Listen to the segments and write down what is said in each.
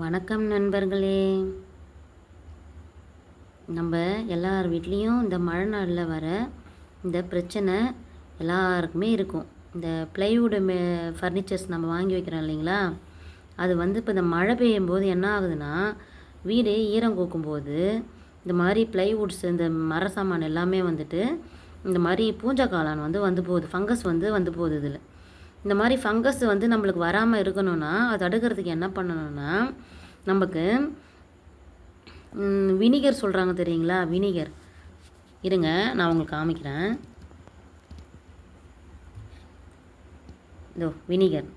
வணக்கம் நண்பர்களே. நம்ம எல்லார் வீட்லேயும் இந்த மழை நாளில் வர இந்த பிரச்சனை எல்லாருக்குமே இருக்கும். இந்த ப்ளைவுட் மே ஃபர்னிச்சர்ஸ் நம்ம வாங்கி வைக்கிறோம் இல்லைங்களா? அது வந்து இப்போ இந்த மழை பெய்யும் போது என்ன ஆகுதுன்னா வீடு ஈரம் கோக்கும்போது இந்த மாதிரி ப்ளைவுட்ஸ் இந்த மர சாமான் எல்லாமே வந்துட்டு இந்த மாதிரி பூஞ்சா காளான் வந்து வந்து போகுது ஃபங்கஸ் வந்து வந்து போகுது இதில். இந்த மாதிரி ஃபங்கஸ் வந்து நம்மளுக்கு வராமல் இருக்கணும்னா அது தடுக்கிறதுக்கு என்ன பண்ணணும்னா நமக்கு வினிகர் சொல்கிறாங்க தெரியுங்களா? வினிகர் இருங்க நான் உங்களுக்கு காமிக்கிறேன். இதோ வினிகர்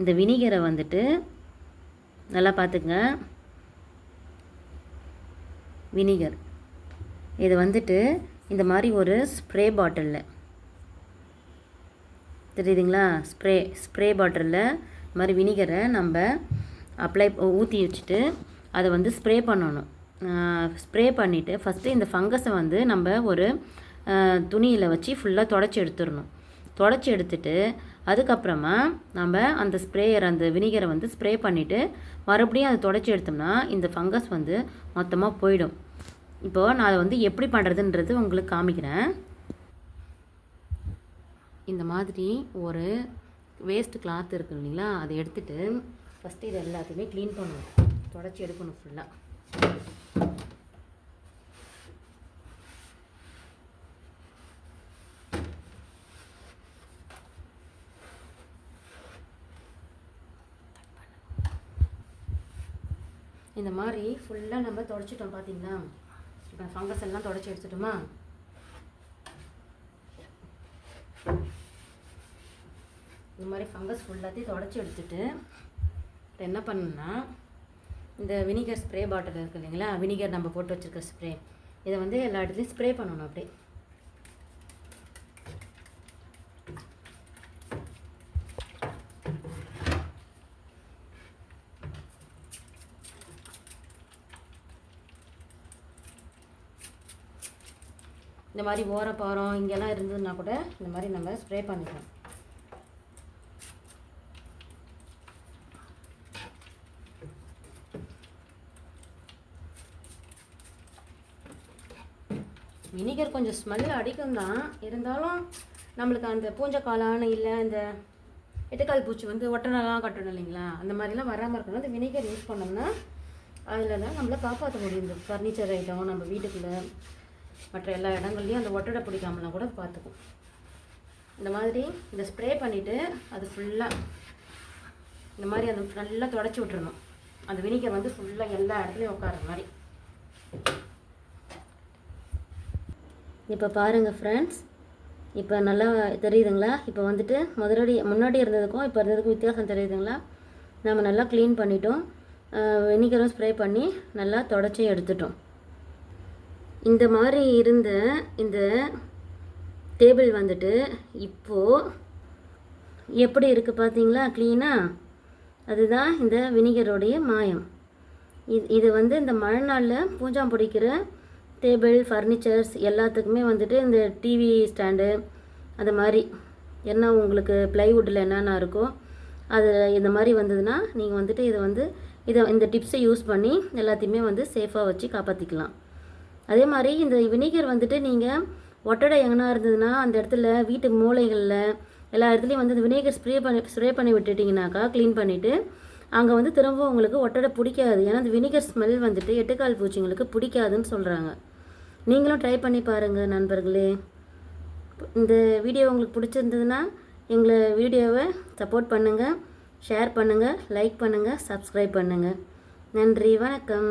இந்த வினிகரை வந்துட்டு நல்லா பார்த்துங்க வினிகர் இது வந்துட்டு இந்த மாதிரி ஒரு ஸ்ப்ரே பாட்டிலில் தெரியுதுங்களா? ஸ்ப்ரே ஸ்ப்ரே பாட்டிலில் இது மாதிரி வினிகரை நம்ம அப்ளை ஊற்றி வச்சுட்டு அதை வந்து ஸ்ப்ரே பண்ணணும். ஸ்ப்ரே பண்ணிவிட்டு ஃபஸ்ட்டு இந்த ஃபங்கஸை வந்து நம்ம ஒரு துணியில் வச்சு ஃபுல்லாக தொடச்சி எடுத்துடணும். தொடச்சி எடுத்துட்டு அதுக்கப்புறமா நம்ம அந்த ஸ்ப்ரேயர் அந்த வினிகரை வந்து ஸ்ப்ரே பண்ணிவிட்டு மறுபடியும் அதை தொடச்சி எடுத்தோம்னா இந்த ஃபங்கஸ் வந்து மொத்தமாக போயிடும். இப்போது நான் அதை வந்து எப்படி பண்ணுறதுன்றது உங்களுக்கு காமிக்கிறேன். இந்த மாதிரி ஒரு வேஸ்ட் கிளாத் இருக்கு இல்லைங்களா அதை எடுத்துகிட்டு ஃபஸ்ட்டு இது எல்லாத்தையுமே க்ளீன் பண்ணணும். தொடச்சி எடுக்கணும் ஃபுல்லாக இந்த மாதிரி ஃபுல்லாக நம்ம தொடச்சிட்டோம் பார்த்தீங்களா இப்போ ஃபங்கஸ் எல்லாம் தொடச்சி எடுத்துட்டோமா? இந்த மாதிரி ஃபங்கஸ் ஃபுல்லாத்தையும் தொடச்சி எடுத்துட்டு இப்போ என்ன பண்ணணும்னா இந்த வினிகர் ஸ்ப்ரே பாட்டில் இருக்குது இல்லைங்களா? வினிகர் நம்ம போட்டு வச்சுருக்க ஸ்ப்ரே இதை வந்து எல்லா இடத்துலையும் ஸ்ப்ரே பண்ணணும் அப்படியே. இந்த மாதிரி ஓரப்பாரம் இங்கெல்லாம் இருந்ததுன்னா கூட இந்த மாதிரி நம்ம ஸ்ப்ரே பண்ணிக்கலாம். வினிகர் கொஞ்சம் ஸ்மெல் அடிக்கும் தான். இருந்தாலும் நம்மளுக்கு அந்த பூஞ்சக்காளான் இல்லை இந்த எட்டுக்கால் பூச்சி வந்து ஒட்டனெல்லாம் கட்டணும் இல்லைங்களா? அந்த மாதிரிலாம் வராமல் இருக்கணும். அந்த வினிகர் யூஸ் பண்ணோம்னா அதில் தான் நம்மளை காப்பாற்ற முடியும். இந்த ஃபர்னிச்சர் ஐட்டம் நம்ம வீட்டுக்குள்ளே மற்ற எல்லா இடங்கள்லையும் அந்த ஒட்டடை பிடிக்காமலாம் கூட பார்த்துக்கும். இந்த மாதிரி இந்த ஸ்ப்ரே பண்ணிவிட்டு அது ஃபுல்லாக இந்த மாதிரி அது நல்லா தொடச்சி விட்டுறணும். அந்த வினிகர் வந்து ஃபுல்லாக எல்லா இடத்துலையும் உட்கார மாதிரி. இப்போ பாருங்கள் ஃப்ரெண்ட்ஸ் இப்போ நல்லா தெரியுதுங்களா? இப்போ வந்துட்டு முதலடி முன்னாடி இருந்ததுக்கும் இப்போ இருந்ததுக்கும் வித்தியாசம் தெரியுதுங்களா? நம்ம நல்லா க்ளீன் பண்ணிட்டோம். வெனிகரும் ஸ்ப்ரே பண்ணி நல்லா தொடச்சி எடுத்துட்டோம். இந்த மாதிரி இருந்த இந்த டேபிள் வந்துட்டு இப்போது எப்படி இருக்குது பார்த்தீங்களா க்ளீனாக அதுதான் இந்த வினிகரோடைய மாயம். இது இது வந்து இந்த மழை நாளில் பூஜாம் பிடிக்கிற டேபிள் ஃபர்னிச்சர்ஸ் எல்லாத்துக்குமே வந்துட்டு இந்த டிவி ஸ்டாண்டு அது மாதிரி என்ன உங்களுக்கு ப்ளைவுட்டில் என்னென்ன இருக்கோ அது இந்த மாதிரி வந்ததுன்னா நீங்கள் வந்துட்டு இதை வந்து இதை இந்த டிப்ஸை யூஸ் பண்ணி எல்லாத்தையுமே வந்து சேஃபாக வச்சு காப்பாற்றிக்கலாம் அதே மாதிரி இந்த வினிகர் வந்துட்டு நீங்கள் ஒட்டடை எங்கன்னா இருந்ததுன்னா அந்த இடத்துல வீட்டு மூளைகளில் எல்லா இடத்துலையும் வந்து இந்த வினேகர் ஸ்ப்ரே பண்ணி ஸ்ப்ரே பண்ணி விட்டுட்டிங்கனாக்கா க்ளீன் பண்ணிவிட்டு அங்கே வந்து திரும்ப உங்களுக்கு ஒட்டடை பிடிக்காது. ஏன்னா அந்த வினிகர் ஸ்மெல் வந்துட்டு எட்டுக்கால் பூச்சிங்களுக்கு பிடிக்காதுன்னு சொல்கிறாங்க நீங்களும் ட்ரை பண்ணி பாருங்கள் நண்பர்களே. இந்த வீடியோ உங்களுக்கு பிடிச்சிருந்ததுன்னா எங்களை வீடியோவை சப்போர்ட் பண்ணுங்கள் ஷேர் பண்ணுங்கள் லைக் பண்ணுங்கள் சப்ஸ்கிரைப் பண்ணுங்கள் நன்றி வணக்கம்.